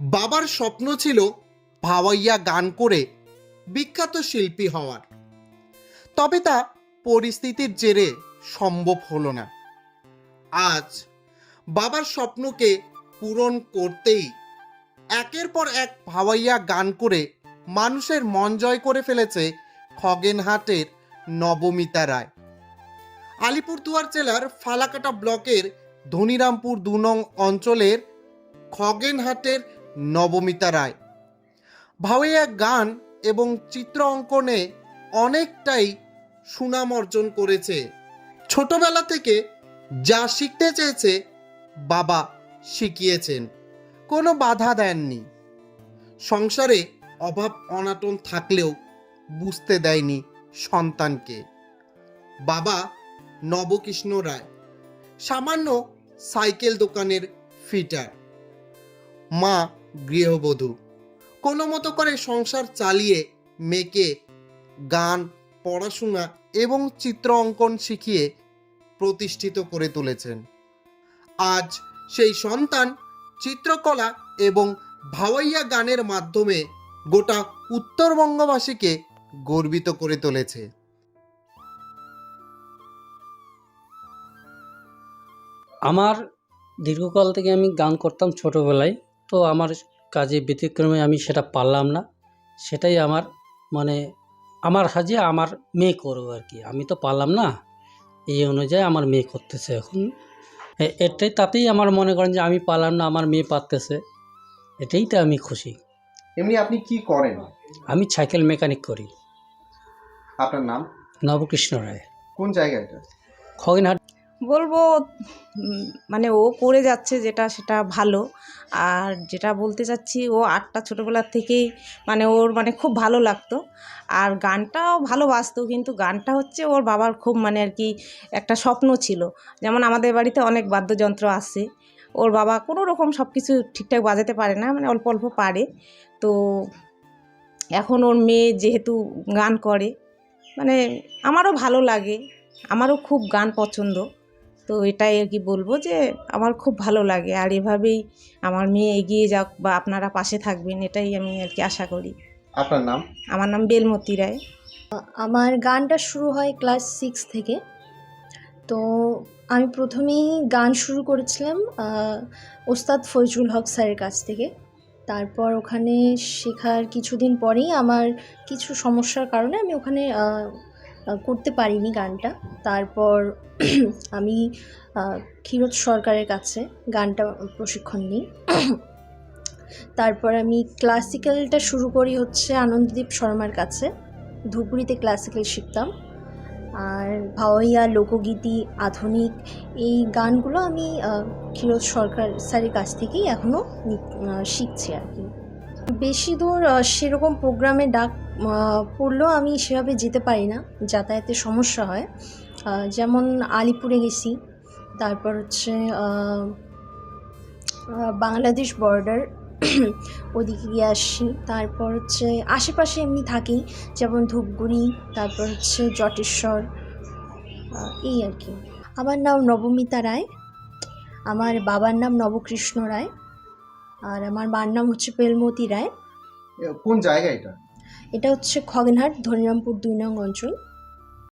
বাবার স্বপ্ন ছিল ভাওয়াইয়া গান করে বিখ্যাত শিল্পী হওয়ার। তবে তা পরিস্থিতির জেরে সম্ভব হলো না। আজ বাবার স্বপ্নকে পূরণ করতেই একের পর এক ভাওয়াইয়া গান করে মানুষের মন জয় করে ফেলেছে খগেনহাটের নবমিতা রায়। আলিপুরদুয়ার জেলার ফালাকাটা ব্লকের ধনিরামপুর দু নং অঞ্চলের খগেনহাটের নবমিতা রায়। ভাওয়াইয়া গান এবং চিত্র অঙ্কনে অনেকটাই সুনাম অর্জন করেছে। ছোটবেলা থেকে যা শিখতে চেয়েছে বাবা শিখিয়েছেন, কোনো বাধা দেননি। সংসারে অভাব অনাটন থাকলেও বুঝতে দেয়নি সন্তানকে। বাবা নবকৃষ্ণ রায়, সামান্য সাইকেল দোকানের ফিটার। মা গৃহবধূ, কোনো মতো করে সংসার চালিয়ে মেয়েকে গান, পড়াশোনা এবং চিত্র অঙ্কন শিখিয়ে প্রতিষ্ঠিত করে তুলেছেন। আজ সেই সন্তান চিত্রকলা এবং ভাওয়াইয়া গানের মাধ্যমে গোটা উত্তরবঙ্গবাসীকে গর্বিত করে তুলেছে। আমার দীর্ঘকাল থেকে আমি গান করতাম ছোটোবেলায় তো আমার কাজে ব্যতিক্রমে আমি সেটা পারলাম না। সেটাই আমার মানে আমার সাজে আমার মেয়ে করব আর কি। আমি তো পারলাম না। এই অনুযায়ী আমার মেয়ে করতেছে এখন। এটাই তাতেই আমার মনে করেন যে আমি পারলাম না আমার মেয়ে পারতেছে। এটাই তো আমি খুশি। এমনি আপনি কি করেন? আমি সাইকেল মেকানিক করি। আপনার নাম? নবকৃষ্ণ রায়। কোন জায়গায় এটা খগেনহাট। বলব মানে ও করে যাচ্ছে যেটা সেটা ভালো। আর যেটা বলতে চাচ্ছি ও আটটা ছোটোবেলার থেকেই মানে ওর মানে খুব ভালো লাগতো। আর গানটাও ভালোবাসতো কিন্তু গানটা হচ্ছে ওর বাবার খুব মানে আর কি একটা স্বপ্ন ছিল। যেমন আমাদের বাড়িতে অনেক বাদ্যযন্ত্র আছে। ওর বাবা কোনো রকম সব কিছু ঠিকঠাক বাজাতে পারে না মানে অল্প অল্প পারে। তো এখন ওর মেয়ে যেহেতু গান করে মানে আমারও ভালো লাগে আমারও খুব গান পছন্দ। তো এটাই আর কি বলব যে আমার খুব ভালো লাগে। আর এভাবেই আমার মেয়ে এগিয়ে যাক বা আপনারা পাশে থাকবেন এটাই আমি আর কি আশা করি। আপনার নাম? আমার নাম বেলমতি রায়। আমার গানটা শুরু হয় ক্লাস সিক্স থেকে। তো আমি প্রথমেই গান শুরু করেছিলাম ওস্তাদ ফজরুল হক স্যারের কাছ থেকে। তারপর ওখানে শেখার কিছুদিন পরেই আমার কিছু সমস্যার কারণে আমি ওখানে করতে পারিনি গানটা। তারপর আমি ক্ষীরোদ সরকারের কাছে গানটা প্রশিক্ষণ নিই। তারপর আমি ক্লাসিক্যালটা শুরু করি হচ্ছে আনন্দদীপ শর্মার কাছে। ধুপগুড়িতে ক্লাসিক্যাল শিখতাম। আর ভাওয়াইয়া, লোকগীতি, আধুনিক এই গানগুলো আমি ক্ষীরোদ সরকার স্যারের কাছ থেকেই এখনও শিখছি আর কি। বেশি দূর সেরকম প্রোগ্রামে ডাক পড়লেও আমি সেভাবে যেতে পারি না যাতায়াতের সমস্যা হয়। যেমন আলিপুরে গেছি, তারপর হচ্ছে বাংলাদেশ বর্ডার ওদিকে গিয়ে আসি। তারপর হচ্ছে আশেপাশে এমনি থাকি যেমন ধূপগুড়ি তারপর হচ্ছে জটেশ্বর এই আর কি। আমার নাম নবমিতা রায় আমার বাবার নাম নবকৃষ্ণ রায় আর আমার মার নাম হচ্ছে পেলমতি রায়। কোন জায়গা এটা? এটা হচ্ছে খগেনহাট ধনিরামপুর দুই নং অঞ্চল।